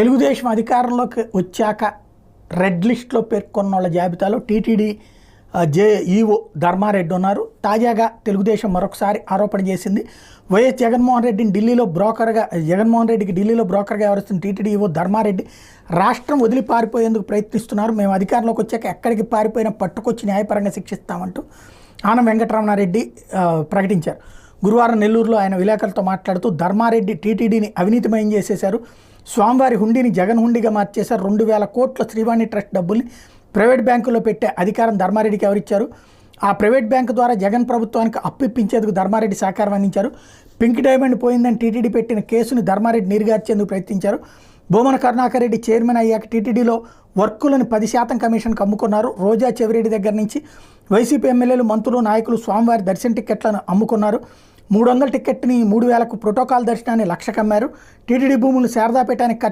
తెలుగుదేశం అధికారంలోకి వచ్చాక రెడ్ లిస్ట్లో పేర్కొన్న వాళ్ళ జాబితాలో TTD JEO J EO Dharmareddy ఉన్నారు. తాజాగా తెలుగుదేశం మరొకసారి ఆరోపణ చేసింది. వైఎస్ జగన్మోహన్ రెడ్డిని ఢిల్లీలో బ్రోకర్గా జగన్మోహన్ రెడ్డికి ఢిల్లీలో బ్రోకర్గా వ్యవహరిస్తున్న టీటీడీ ఈఓ ధర్మారెడ్డి రాష్ట్రం వదిలి పారిపోయేందుకు ప్రయత్నిస్తున్నారు. మేము అధికారంలోకి వచ్చాక ఎక్కడికి పారిపోయినా పట్టుకొచ్చి న్యాయపరంగా శిక్షిస్తామంటూ ఆనం వెంకటరమణారెడ్డి ప్రకటించారు. గురువారం నెల్లూరులో ఆయన విలేకరులతో మాట్లాడుతూ ధర్మారెడ్డి టీటీడీని అవినీతిమయం చేసేశారు. స్వామివారి హుండీని జగన్ హుండీగా మార్చేశారు. రెండు వేల కోట్ల శ్రీవాణి ట్రస్ట్ డబ్బుల్ని ప్రైవేట్ బ్యాంకులో పెట్టే అధికారం ధర్మారెడ్డికి ఎవరిచ్చారు? ఆ ప్రైవేట్ బ్యాంకు ద్వారా జగన్ ప్రభుత్వానికి అప్పు ఇప్పించేందుకు ధర్మారెడ్డి సహకారం అందించారు. పింక్ డైమండ్ పోయిందని టీటీడీ పెట్టిన కేసుని ధర్మారెడ్డి నీరుగార్చేందుకు ప్రయత్నించారు. భూమన కరుణాకర్ రెడ్డి చైర్మన్ అయ్యాక టీటీడీలో వర్కులను పది శాతం కమిషన్కి అమ్ముకున్నారు. రోజా చెవిరెడ్డి దగ్గర నుంచి వైసీపీ ఎమ్మెల్యేలు మంత్రులు నాయకులు స్వామివారి దర్శన టిక్కెట్లను అమ్ముకున్నారు. మూడు వందల టిక్కెట్ని మూడు వేలకు ప్రోటోకాల్ దర్శనాన్ని లక్ష కమ్మారు టీటీడీ భూములు శారదాపేటానికి కట్ట